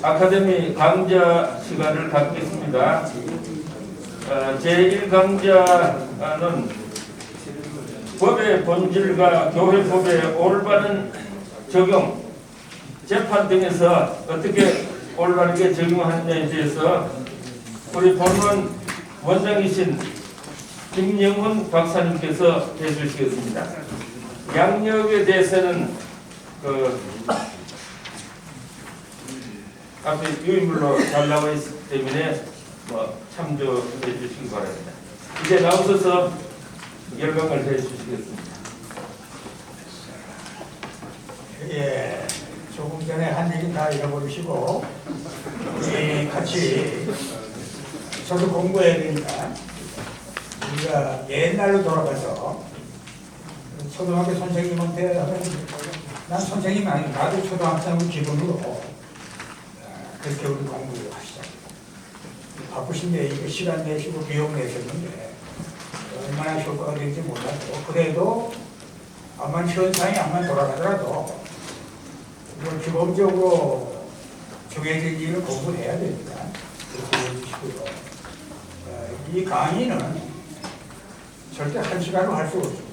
아카데미 강좌 시간을 갖겠습니다. 어, 제1강좌는 법의 본질과 교회법의 올바른 적용, 재판 등에서 어떻게 올바르게 적용하느냐에 대해서 우리 본원 원장이신 김영훈 박사님께서 해주시겠습니다. 양력에 대해서는 그 앞에 유인물로 잘 나와 있기 때문에 뭐 참조해 주시기 바랍니다. 이제 나오셔서 열강을 해 주시겠습니다. 예, 조금 전에 한 얘기 다 잃어버리시고, 우리 같이, 저도 공부해야 되니까, 우리가 옛날로 돌아가서, 초등학교 선생님한테 난 선생님 아니 나도 초등학생 기본으로, 아, 그렇게 우리 공부를 하시자. 바쁘신데, 이거 시간 내시고 비용 내셨는데, 얼마나 효과가 될지 몰라도, 그래도, 암만 현상이 암만 돌아가더라도 이건 기본적으로 정해진 일을 공부해야 됩니다. 그렇게 해주시고요. 어, 이 강의는 절대 한 시간으로 할 수 없습니다.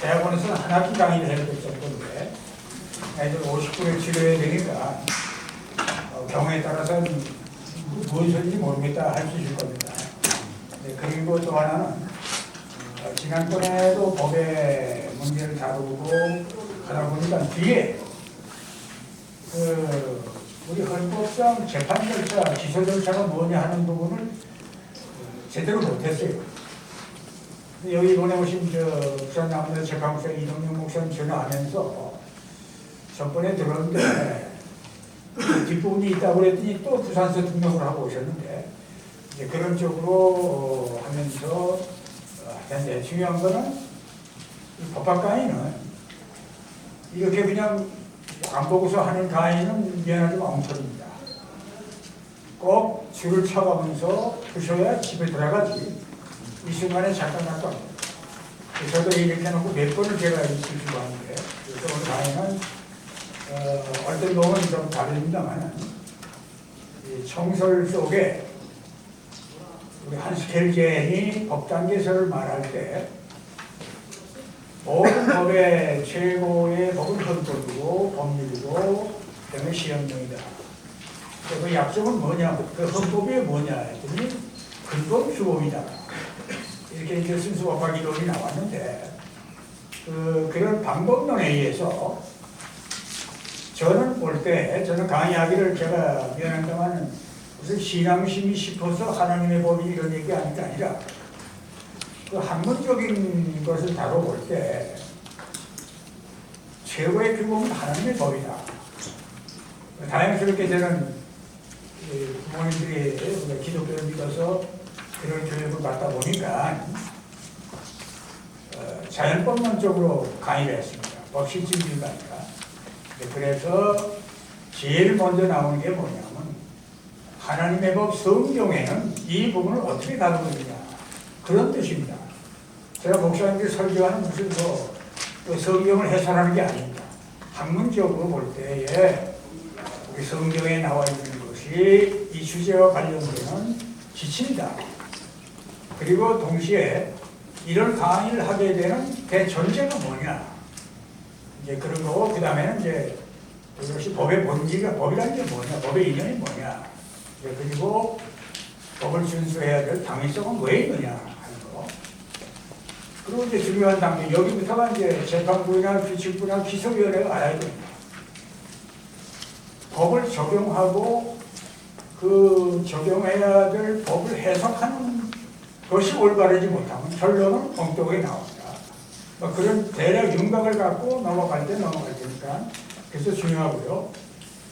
대학원에서는 한 학기 강의를 해야 될 정도인데 애들 50분을 치료해야 되니까 어, 경우에 따라서는 무엇인지 모르겠다 할 수 있을 겁니다. 네, 그리고 또 하나는 어, 지난번에도 법의 문제를 다루고 하다 보니까 뒤에 그 우리 헌법상 재판 절차, 기소 절차가 뭐냐 하는 부분을 어, 제대로 못했어요. 여기 이번에 오신 저 부산 남자 재판부장 이동영 목사님 전화하면서 전번에 들었는데 그 뒷부분이 있다고 그랬더니 또 부산서 등록을 하고 오셨는데 이제 그런 쪽으로 어, 하면서 어, 하여튼 중요한 거는 이 법학 강의는 이렇게 그냥 안 보고서 하는 강의는 미안하지만 엉터리입니다. 꼭 줄을 쳐가면서 부셔야 집에 들어가지. 이 순간에 잠깐 잠깐. 저도 이렇게 해놓고 몇 번을 제가 이실수고 하는데 그래서 오늘 강의는 어, 어떤 놈은 좀 다릅니다만 이 청설 속에 우리 한스켈젠이 법단계서를 말할 때 모든 법의 최고의 법은 헌법이고 법률이고 그다음에 시행령이다. 그 약속은 뭐냐? 그 헌법이 뭐냐 했더니 근본 규범이다. 이렇게 이제 순수법학 이론이 나왔는데 그 그런 방법론에 의해서 저는 볼 때 저는 강의하기를 제가 미안합니다만 무슨 신앙심이 싶어서 하나님의 법이 이런 얘기 하는 게 아니라 그 학문적인 것을 다뤄볼 때 최고의 규범은 하나님의 법이다. 다행스럽게 저는 이 부모님들이 기독교를 믿어서 그런 교육을 받다 보니까 어, 자연법론적으로 강의를 했습니다. 법실질주의가. 네, 그래서 제일 먼저 나오는 게 뭐냐면 하나님의 법 성경에는 이 부분을 어떻게 다루고 있느냐 그런 뜻입니다. 제가 목사님들 설교하는 무슨 뭐, 또 성경을 해설하는 게 아닙니다. 학문적으로 볼 때에 우리 성경에 나와 있는 것이 이 주제와 관련되는 지침이다. 그리고 동시에 이런 강의를 하게 되는 대전제가 뭐냐. 이제 그런 거고, 그 다음에는 이제 그것이 법의 본질이가 법이라는 게 뭐냐, 법의 인연이 뭐냐. 이제 그리고 법을 준수해야 될 당위성은 왜 있느냐 하는 거. 그리고 이제 중요한 단계, 여기부터가 이제 재판부나 규칙부나 기소위원회가 알아야 됩니다. 법을 적용하고 그 적용해야 될 법을 해석하는 것이 올바르지 못하면 결론은 엉뚱하게 나옵니다. 뭐 그런 대략 윤곽을 갖고 넘어갈 때 넘어갈 테니까 그래서 중요하고요.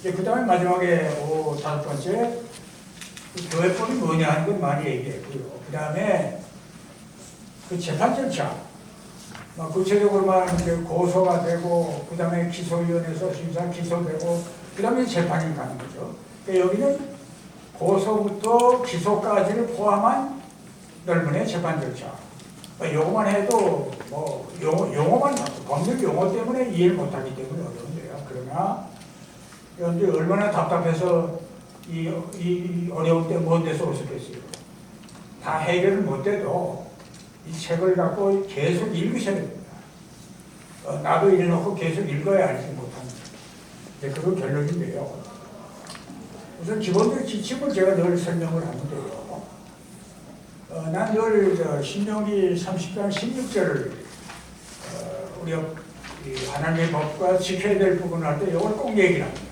이제 그 다음에 마지막에 오, 다섯 번째 그 교회법이 뭐냐 하는 건 많이 얘기했고요. 그 다음에 그 재판 절차 뭐 구체적으로 말하면 고소가 되고 그 다음에 기소위원회에서 심사 기소되고 그 다음에 재판이 가는 거죠. 그러니까 여기는 고소부터 기소까지를 포함한 넓은의 재판 절차. 뭐 요거만 해도 뭐 용어, 용어만 법률 용어 때문에 이해를 못하기 때문에 어려운데요. 그러나 그런데 얼마나 답답해서 이, 이 어려운 때먼 데서 오셨겠어요. 다 해결을 못해도 이 책을 갖고 계속 읽으셔야 됩니다. 어, 나도 읽어놓고 계속 읽어야 알지 못합니다. 이제 그런 결론인데요. 우선 기본적인 지침을 제가 늘 설명을 하는데요. 어, 난늘 신명기 30장 16절을 어, 우리가 이 하나님의 법과 지켜야 될 부분을 할 때 이걸 꼭 얘기를 합니다.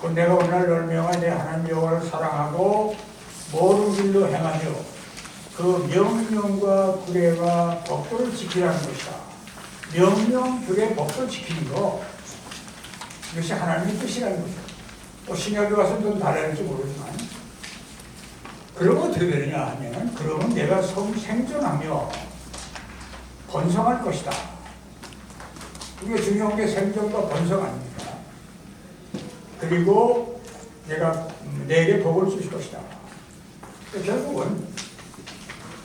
곧 내가 오늘 널 명하여 내 하나님 여호와를 사랑하고 모든 길로 행하며 그 명령과 규례와 법도를 지키라는 것이다. 명령, 규례, 법도 지키는 거 이것이 하나님의 뜻이라는 것이다. 또 신약에 와서 좀 달라질지 모르지만 그러면 어떻게 되느냐 하면 그러면 내가 성 생존하며 번성할 것이다. 이게 중요한 게 생존과 번성 아닙니까? 그리고 내가 음, 내게 복을 주실 것이다. 그러니까 결국은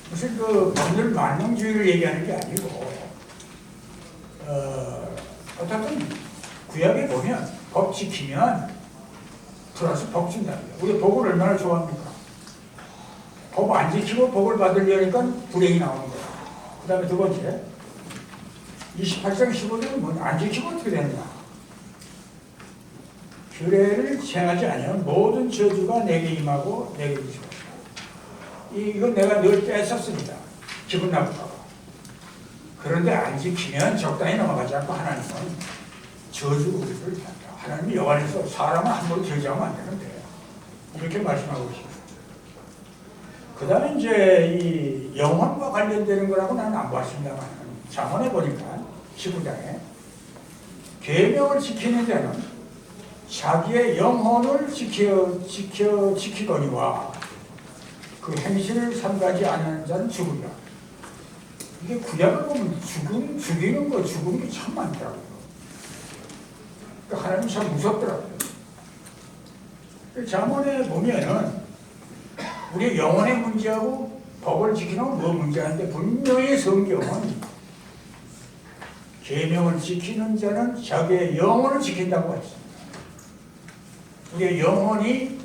무슨 그 법률 만능주의를 얘기하는 게 아니고 어, 어떻든 구약에 보면 법 지키면 플러스 복 준다는 거예요. 우리 복을 얼마나 좋아합니까? 법안 지키고 복을 받으려니까 불행이 나오는 거예요. 그 다음에 두 번째 28장 15절은 뭐안 지키고 어떻게 되느냐 규례를 행하지 아니하면 모든 저주가 내게 임하고 내게. 이- 이건 내가 늘 뺐었습니다. 기분 봐. 그런데 안 지키면 적당히 넘어가지 않고 하나님은 저주 우리를 한다. 하나님이 여관에서 사람을 함부로 저주하면 안 되는데 이렇게 말씀하고 계십니다. 그 다음에 이제 이 영혼과 관련되는 거라고 나는 안 봤습니다만 잠언에 보니까 15장에 계명을 지키는 자는 자기의 영혼을 지켜 지켜 지키거니와 그 행실을 삼가지 않는 자는 죽으리라. 이게 구약을 보면 죽음 죽이는 거 죽음이 참 많더라고요. 그러니까 하나님 참 무섭더라고요. 그 잠언에 보면은 우리 영혼의 문제하고 법을 지키는 건 뭐 문제인데 분명히 성경은 계명을 지키는 자는 자기의 영혼을 지킨다고 했습니다. 우리의 영혼이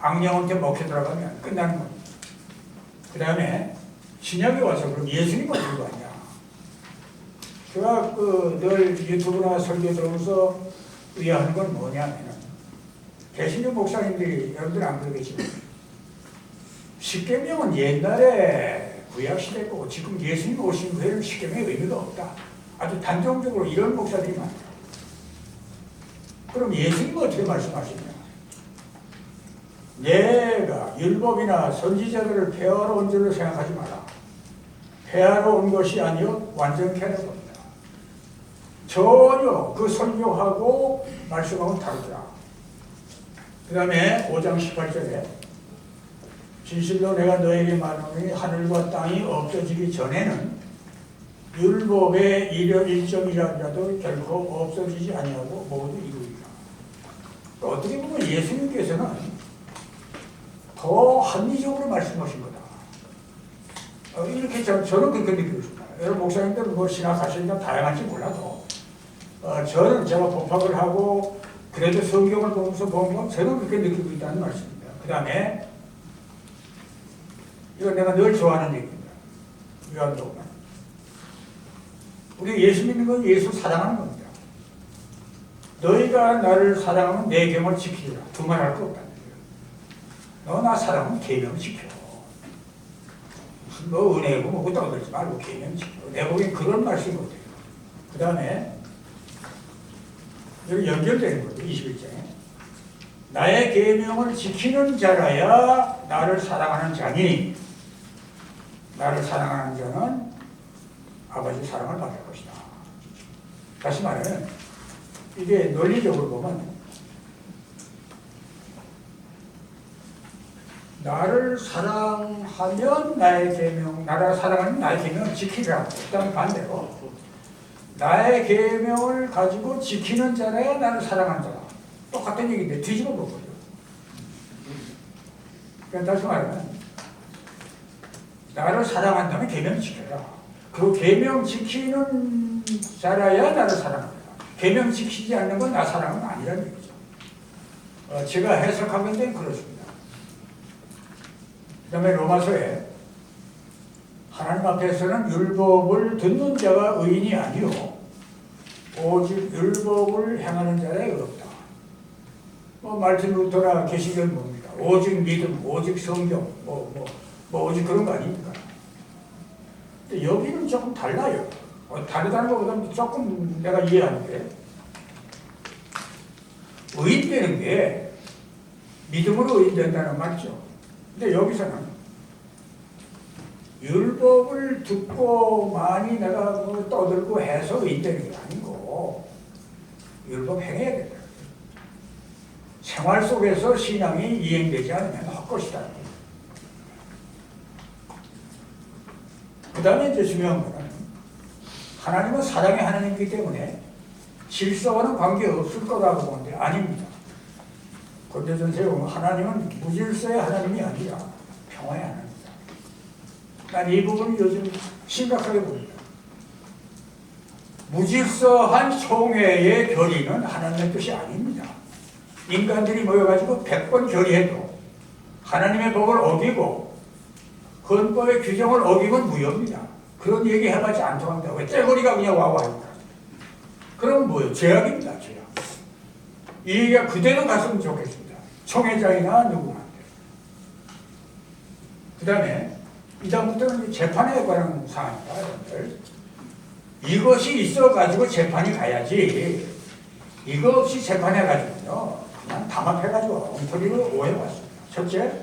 악령한테 먹혀 들어가면 끝나는 겁니다. 그 다음에 신약에 와서 그럼 예수님 어떻게 하냐? 제가 그 늘 유튜브나 설교 들으면서 의아하는 건 뭐냐면 개신교 목사님들이 여러분들 안 그러겠지만 십계명은 옛날에 구약 시대 거고 지금 예수님 오신 후에는 십계명의 의미가 없다. 아주 단정적으로 이런 목사들이 많다. 그럼 예수님은 어떻게 말씀하시냐? 내가 율법이나 선지자들을 폐하러 온 줄로 생각하지 마라. 폐하러 온 것이 아니요 완전케 하는 겁니다. 전혀 그 설교하고 말씀하고 다르더라. 그 다음에 5장 18절에 진실로 내가 너에게 말하노니 하늘과 땅이 없어지기 전에는 율법의 일여 일점이라도 결코 없어지지 아니하고 모두 이루리라. 어떻게 보면 예수님께서는 더 합리적으로 말씀하신 거다. 어, 이렇게 저, 저는 그렇게 느끼고 있습니다. 여러분 목사님들은 뭐 신학하시니까 다양한지 몰라도 어, 저는 제가 법학을 하고 그래도 성경을 보면서 보는 건 저는 그렇게 느끼고 있다는 말씀입니다. 그 다음에 이건 내가 늘 좋아하는 얘기입니다. 요한복음. 우리 예수 믿는 건 예수 사랑하는 겁니다. 너희가 나를 사랑하면 내 계명을 지키리라. 두말 할거 없다는 거예요. 너 나 사랑하면 계명 지켜. 뭐 은혜고 뭐 그따고 그러지 말고 계명 지켜. 내 보기엔 그런 말씀이 못해요. 그 다음에 여기 연결되는 거죠. 21장에. 나의 계명을 지키는 자라야 나를 사랑하는 자니 나를 사랑하는 자는 아버지 사랑을 받을 것이다. 다시 말하면 이게 논리적으로 보면 나를 사랑하면 나의 계명, 나를 사랑하면 나의 계명을 지키라. 그다음 반대로 나의 계명을 가지고 지키는 자라야 나를 사랑하는 자다. 똑같은 얘기인데 뒤집어 본 거죠. 그러니까 다시 말하면 나를 사랑한다면 계명 지켜라. 그 계명 지키는 자라야 나를 사랑한다. 계명 지키지 않는 건 나 사랑은 아니라는 얘기죠. 어, 제가 해석하건 된 그렇습니다. 그 다음에 로마서에 하나님 앞에서는 율법을 듣는 자가 의인이 아니요 오직 율법을 행하는 자가 의롭다. 뭐 말틴 루터나 계시견 뭡니까? 오직 믿음, 오직 성경, 뭐, 뭐, 뭐 오직 그런 거 아닙니까? 근데 여기는 조금 달라요. 어, 다르다는 것보다 조금 내가 이해하는 게 의인되는 게 믿음으로 의인된다는 말이죠. 근데 여기서는 율법을 듣고 많이 내가 뭐 떠들고 해서 의인되는 게 아니고 율법 행해야 된다. 생활 속에서 신앙이 이행되지 않으면 헛것이다. 그 다음에 이제 중요한 거는 하나님은 사랑의 하나님이기 때문에 질서와는 관계없을 거라고 보는데 아닙니다. 고대전세에 보면 하나님은 무질서의 하나님이 아니라 평화의 하나님이다. 난 이 부분을 요즘 심각하게 봅니다. 무질서한 총회의 결의는 하나님의 뜻이 아닙니다. 인간들이 모여가지고 백번 결의해도 하나님의 법을 어기고 헌법의 규정을 어기면 무효입니다. 그런 얘기 해봤자 안 통한다. 왜 떼거리가 그냥 와와 한다. 그럼 뭐예요? 죄악입니다. 죄악. 이 얘기가 그대로 갔으면 좋겠습니다. 총회장이나 누구한테. 그 다음에 이다음부터는 재판에 관한 사항입니다. 여러분들. 이것이 있어가지고 재판이 가야지 이거 없이 재판해가지고요 그냥 담합해가지고 엉터리로 오해봤습니다. 첫째,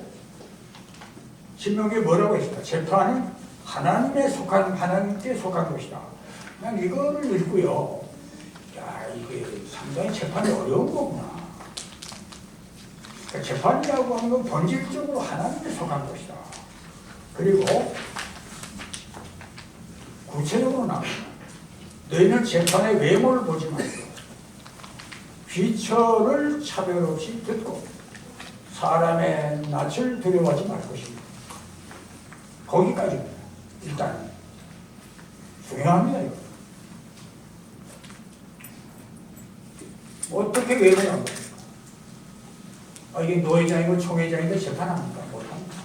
신명기 뭐라고 했을까? 재판은 하나님에 속한 하나님께 속한 것이다. 난 이거를 읽고요. 야 이게 상당히 재판이 어려운 거구나. 그러니까 재판이라고 하는 건 본질적으로 하나님께 속한 것이다. 그리고 구체적으로 나옵니다. 너희는 재판의 외모를 보지 말고 귀처를 차별 없이 듣고 사람의 낯을 두려워하지 말 것입니다. 거기까지입니다. 일단 중요합니다. 이거. 어떻게 안 봅니까? 아, 이게 노회장이고 총회장인데 재판합니까? 못합니다.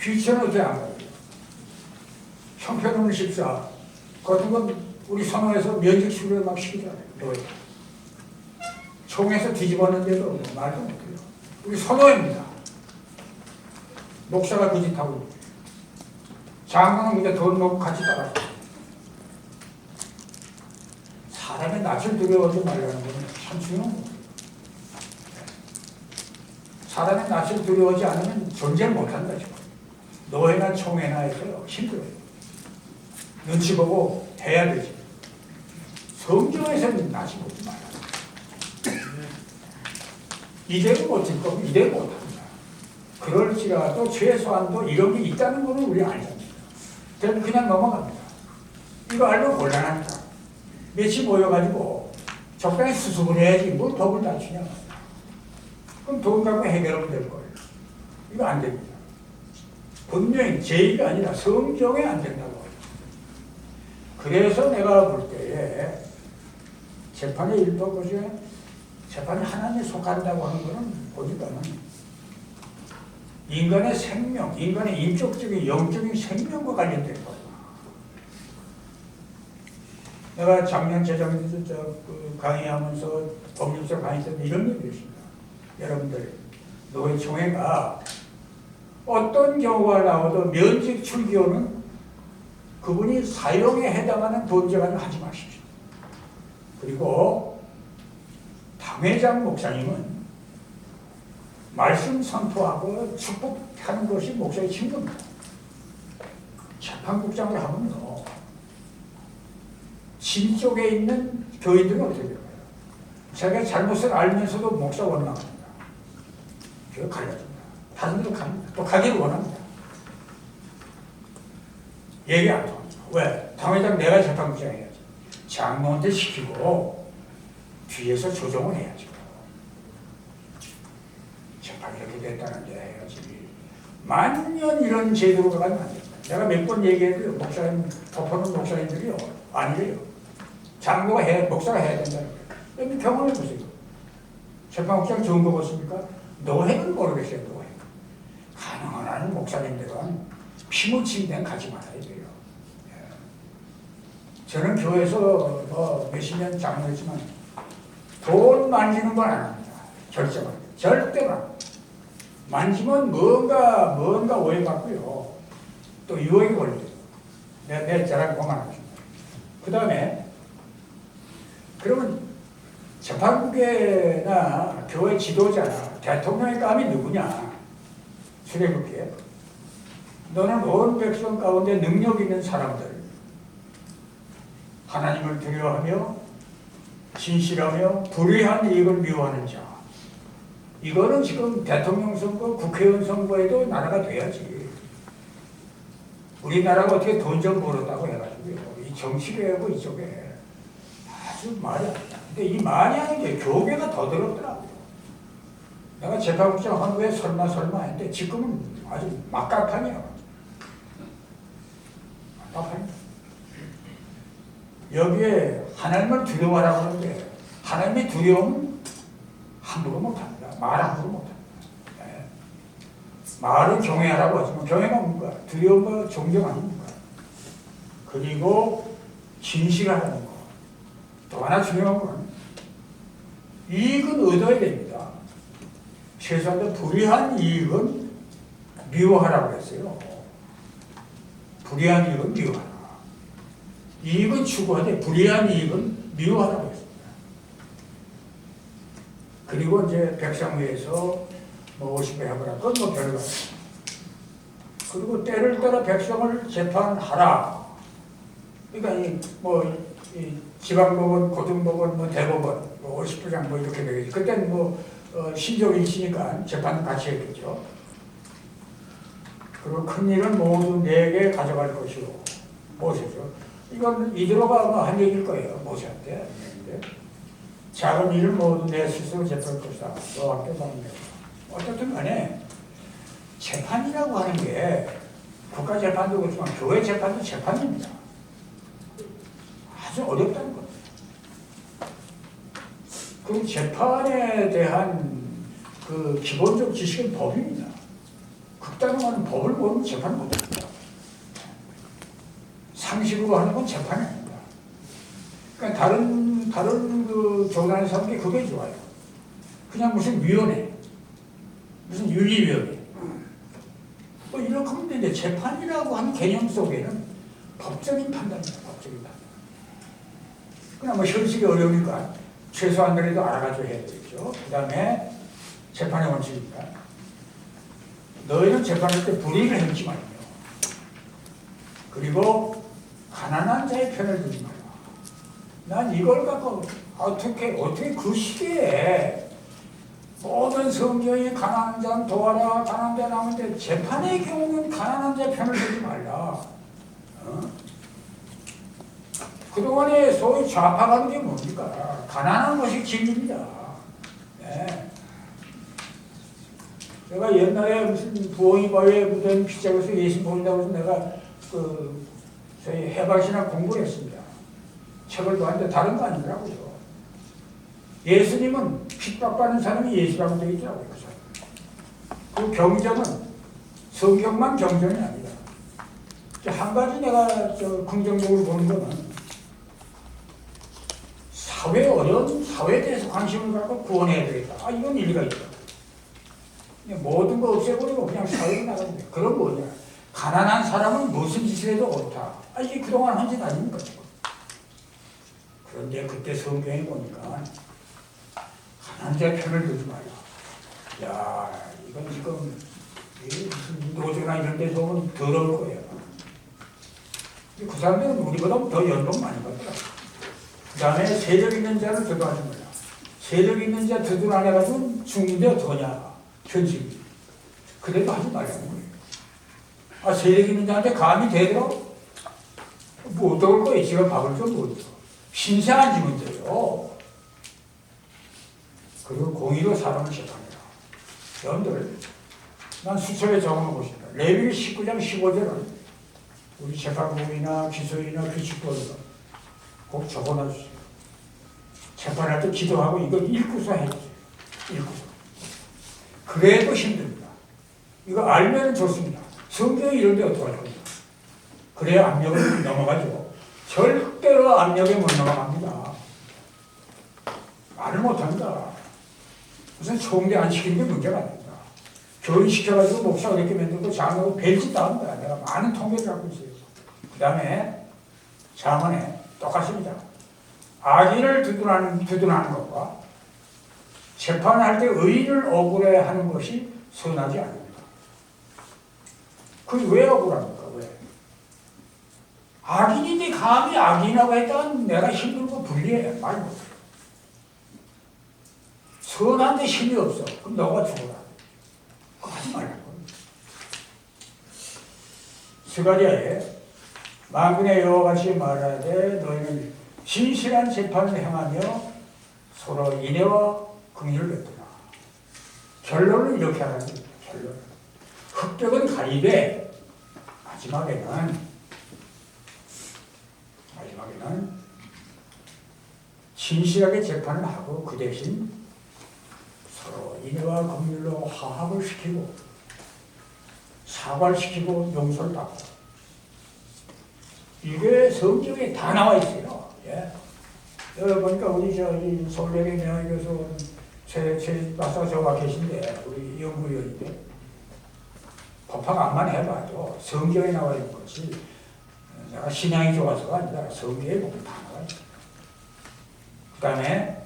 귀처는 어떻게 안 봐요? 형편없는 십사 같은 건 우리 선호에서 면직식으로 막 시키잖아요. 노예. 총에서 뒤집었는데도 뭐 말도 못해요. 우리 선호입니다. 짓 하고 있고. 장관은 그냥 돈 먹고 같이 따라. 사람의 낯을 두려워하지 말라는 건참 중요한 거예요. 사람의 낯을 두려워하지 않으면 존재를 못한다 지금. 노예나 총회나 해서요 힘들어요. 눈치 보고 해야 되지. 성경에서는 낯이 보지 말라. 이대로 못할 거면 이대로 못합니다. 그럴지라도 최소한도 이런 게 있다는 거는 우리 알잖아요. 그럼 그냥 넘어갑니다. 이거 알고 곤란합니다. 며칠 모여가지고 적당히 수습을 해야지 뭘 법을 낮추냐. 그럼 돈 갖고 해결하면 될 거예요. 이거 안 됩니다. 분명히 제의가 아니라 성경에 안 된다고. 그래서 내가 볼 때에 재판의 일부 중에 재판이 하나님에 속한다고 하는 것은 보니까는 인간의 생명, 인간의 인격적인 영적인 생명과 관련된 거예요. 내가 작년 재작년에도 저그 강의하면서 법률서 강의 때 이런 얘기를 했습니다. 여러분들 노회총회가 어떤 경우가 나와도 면직 출교는 그분이 사형에 해당하는 범죄가 하지 마십시오. 그리고 당회장 목사님은 말씀 선포하고 축복하는 것이 목사의 친구입니다. 재판국장을 하면요. 진 쪽에 있는 교인들은 어떻게 될까요? 자기가 잘못을 알면서도 목사 원망합니다. 그거 갈라집니다. 다른 데로 갑니다. 또 가기를 원합니다. 얘기 안 통합니다. 왜? 당회장 내가 재판국장 해야지. 장로한테 시키고 뒤에서 조정을 해야지. 재판이 이렇게 됐다는데 해야지. 만년 이런 제도로 가면 안 됩니다. 내가 몇 번 얘기해도 목사님, 덮어놓은 목사님들이요. 아니래요. 장로가 해, 목사가 해야 된다는 거예요. 경험해 보세요. 재판국장 좋은 거 보십니까? 노예는 모르겠어요, 노예. 가능한 한은 목사님들은 피 묻힌 데는 가지 말아야 돼요. 예. 저는 교회에서 뭐 몇십 년 장로했지만 돈 만지는 건 안 합니다. 절대로. 절대로. 안 합니다. 만지면 뭔가, 뭔가 오해받고요. 또 유혹이 걸려요. 내, 내 자랑 그만합니다. 그 다음에, 그러면 재판국회나 교회 지도자나 대통령의 감이 누구냐? 수레국회. 너는 온 백성 가운데 능력 있는 사람들, 하나님을 두려워하며 진실하며 불의한 이익을 미워하는 자. 이거는 지금 대통령 선거, 국회의원 선거에도 나라가 돼야지. 우리나라가 어떻게 돈 좀 벌었다고 해가지고요. 이 정치계하고 이쪽에 아주 말이 안 된다. 근데 이 많이 하는 게 교계가 더 더럽더라고요. 내가 재판국장 한 후에 설마 설마 했는데 지금은 아주 막강하네요. 막강합니다. 여기에 하나님을 두려워하라고 하는데 하나님의 두려움은 함부로 못합니다. 말 함부로 못합니다. 예. 말은 경외하라고 하지만 경외가 뭔가 두려움과 존경 아닙니까? 그리고 진실하라는 거. 또 하나 중요한 건 이익은 얻어야 됩니다. 최소한 불의한 이익은 미워하라고 했어요. 불의한 이익은 미워하라. 이익은 추구하되 불의한 이익은 했습니다. 그리고 이제 백성위에서 뭐 50배 해보라. 그건 뭐 별거. 그리고 때를 따라 백성을 재판하라. 그러니까 이 뭐 이 지방법원, 고등법원, 뭐 대법원, 뭐 50부장 뭐 이렇게 되겠지. 그때는 뭐 어, 신족이 있으니까 재판 같이 했겠죠. 그리고 큰 일은 모두 내게 가져갈 것이고 모세죠. 이건 이대로가 아마 한 얘기일 거예요. 모세한테. 작은 일은 모두 내 스스로 재판할 것이다. 너와 사는 어쨌든 간에 재판이라고 하는 게 국가 재판도 그렇지만 교회 재판도 재판입니다. 아주 어렵다는 거예요. 그 재판에 대한 그 기본적 지식은 법입니다. 극단화하는 법을 모르면 재판 못합니다. 상식으로 하는 건 재판이 아닙니다. 그러니까 다른 다른 그 교단에 사는 게 그게 좋아요. 그냥 무슨 위원회, 무슨 윤리위원회, 뭐 이렇게 하면 되는데 재판이라고 하는 개념 속에는 법적인 판단입니다. 법적인 판단. 그냥 뭐 현실이 어려우니까 최소한 그래도 알아가지고 해야 되겠죠. 그 다음에 재판의 원칙입니다. 너희는 재판할 때 불의를 행치 말며 그리고 가난한 자의 편을 들지 마라. 난 이걸 갖고 어떻게 어떻게 그 시대에 모든 성경이 가난한 자 도와라 가난한 자 나오는데 재판의 경우는 가난한 자의 편을 들지 말라. 어? 그동안에 소위 좌파가 게 뭡니까? 가난한 것이 진리입니다. 네. 제가 옛날에 무슨 부엉이 바위에 묻은 피자에서 예수 본다고 해서 내가 그 저희 해방신학 공부를 했습니다. 책을 봤는데 다른 거 아니더라고요. 예수님은 핍박받는 사람이 예수라고 되어 있더라고요. 그. 그 경전은 성경만 경전이 아니다. 한 가지 내가 저 긍정적으로 보는 거는 사회 어려운 사회에 대해서 관심을 갖고 구원해야 되겠다. 아 이건 일리가 있다. 모든 거 없애버리고 그냥 사회로 나가면 돼. 그런 뭐냐. 가난한 사람은 무슨 짓을 해도 옳다. 아 이게 그동안 한 짓 아닙니까. 그런데 그때 성경에 보니까 가난한 자의 편을 들지 말라. 야 이건 지금 이 무슨 노조나 이런 데서 보면 더러울. 근데 그 사람들은 우리보다 더 연봉 많이 받더라. 그 다음에 세력 있는 자를 두둔하지 말라. 세력 있는 자 두둔 안 해가지고 죽는데 어떡하냐. 현실이. 그래도 하지 말라는 거예요. 아, 세력 있는 자한테 감이 되더라? 뭐 어떨 거예요? 지가 밥을 좀못 줘. 지면 돼요. 그리고 공의로 사람을 재판해라. 여러분들, 난 수첩에 적어놓은 것입니다. 레위기 19장 15절은 우리 재판부이나 기소이나 규칙법에서 꼭 적어놔주세요. 재판할 때 기도하고 이거 읽고서 해주세요. 읽고서. 그래도 힘듭니다. 이거 알면 좋습니다. 성경이 이런데 어떡할 겁니까? 그래야 압력을 넘어가죠. 절대로 압력에 못 넘어갑니다. 말을 못한다. 무슨 총대 안 시키는 게 문제가 아닙니다. 교육시켜가지고 목사가 이렇게 만들고 장로고 벨짓 나온다. 내가 많은 통계를 갖고 있어요. 그 다음에 자문에 똑같습니다. 악인을 두둔하는, 두둔하는 것과 재판할 때 의인을 억울해하는 것이 선하지 않습니다. 그게 왜 억울합니까? 왜? 악인인데 감히 악인이라고 했다간 내가 힘들고 불리해. 말 못해. 선한데 힘이 없어. 그럼 너가 죽어라. 그거 하지 말라고. 스가리아에 만군의 여호와 같이 말하되 너희는 진실한 재판을 행하며 서로 인애와 긍휼을 베푸라. 결론은 이렇게 거예요. 결론. 흑벽은 가리되 마지막에는 마지막에 는 진실하게 재판을 하고 그 대신 서로 인애와 긍휼로 화합을 시키고 사과를 시키고 용서를 받고 이게 성경에 다 나와 있어요. 예. 여기 보니까 우리 저이 서울예대 대학교에서 온 제, 제 박사 저와 계신데 우리 연구위원인데 법학 안만 해봐도 성경에 나와 있는 것이 내가 신앙이 좋아서가 아니라 성경에 보면 다 나와 있어요. 그 다음에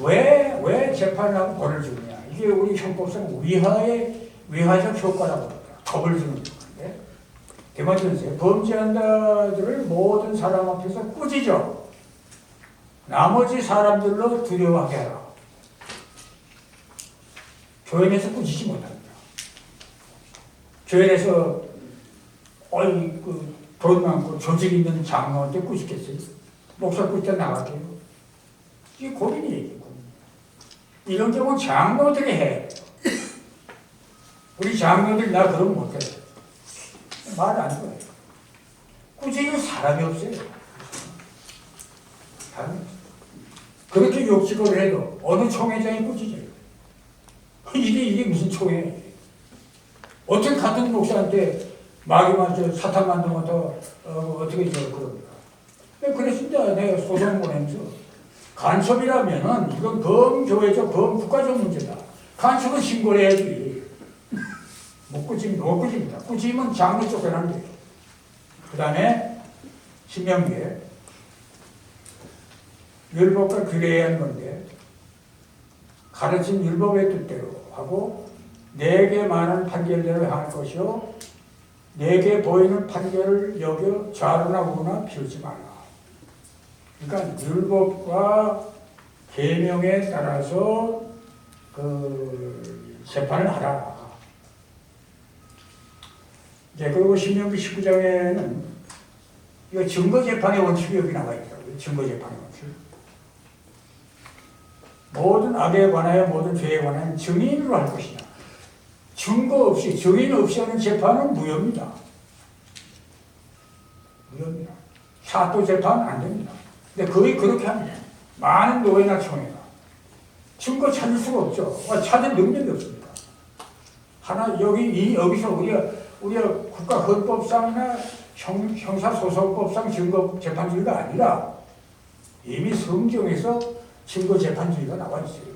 왜, 왜 재판을 하고 벌을 주느냐. 이게 우리 형법상 위하의, 위하적 효과라고 합니다. 겁을 주는 건데. 대마전세 범죄한 자들을 모든 사람 앞에서 꾸짖어. 나머지 사람들로 두려워하게 하라. 교회에서 꾸짖지 못합니다. 교회에서 어이 그 돈 많고 조직 있는 장로한테 꾸짖겠어요? 목사 꾸짖다 나갈게요. 이게 고민이에요. 고민. 이런 경우는 장로들이 해. 우리 장로들 나 그러면 못해. 말안 거예요. 꾸짖을 사람이 없어요. 사람이 없어요. 그렇게 욕심을 해도 어느 총회장이 꾸짖어요. 이게 이게 무슨 총회? 어떻게 같은 목사한테 마귀만 저 사탄 만들면 더 어, 어떻게 저 그럽니까? 그랬습니다. 내가 소송 보내면서 간첩이라면은 이건 범교회적 범국가적 문제다. 간첩은 신고를 해야지. 못 꾸짖, 못 꾸짖니다. 꾸짖으면 장로 쫓겨나는 거예요. 그 다음에 신명기에 율법과 규례에 한 건데 가르친 율법의 뜻대로 하고 내게 많은 판결대로 행할 것이요 내게 보이는 판결을 여겨 좌로나 우로나 피우지 말라. 그러니까 율법과 계명에 따라서 그 재판을 하라. 이제 그리고 신명기 19장에는 이거 증거 재판의 원칙이 여기 나와 있더라고요. 증거 재판의 원칙. 모든 악에 관하여 모든 죄에 관하여 증인으로 할 것이다. 증거 없이 증인 없이 하는 재판은 무효입니다. 무효입니다. 사또 재판 안 됩니다. 근데 거의 그렇게 합니다. 많은 노예나 총회가 증거 찾을 수가 없죠. 아, 찾을 능력이 없습니다. 하나 여기 이 여기서 우리가 우리가 국가 헌법상이나 형, 형사소송법상 증거 재판주의가 아니라 이미 성경에서 증거 재판주의가 나와 있어요.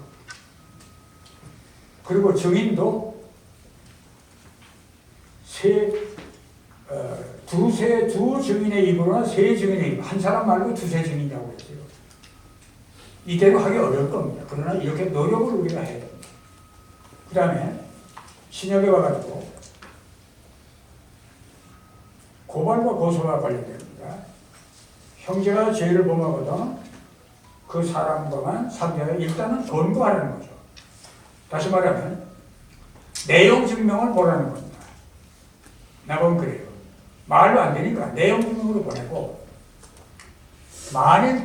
그리고 증인도 세, 어, 두세, 두 증인의 입으로나 세 증인의 입, 한 사람 말고 두세 증인이라고 했어요. 이대로 하기 어려울 겁니다. 그러나 이렇게 노력을 우리가 해야 됩니다. 그 다음에 신약에 와가지고 고발과 고소가 관련됩니다. 형제가 죄를 범하거든 그 사람과만 상대하여 일단은 권고하라는 거죠. 다시 말하면 내용 증명을 보라는 겁니다. 나보면 그래요. 말로 안 되니까 내용 증명으로 보내고 만일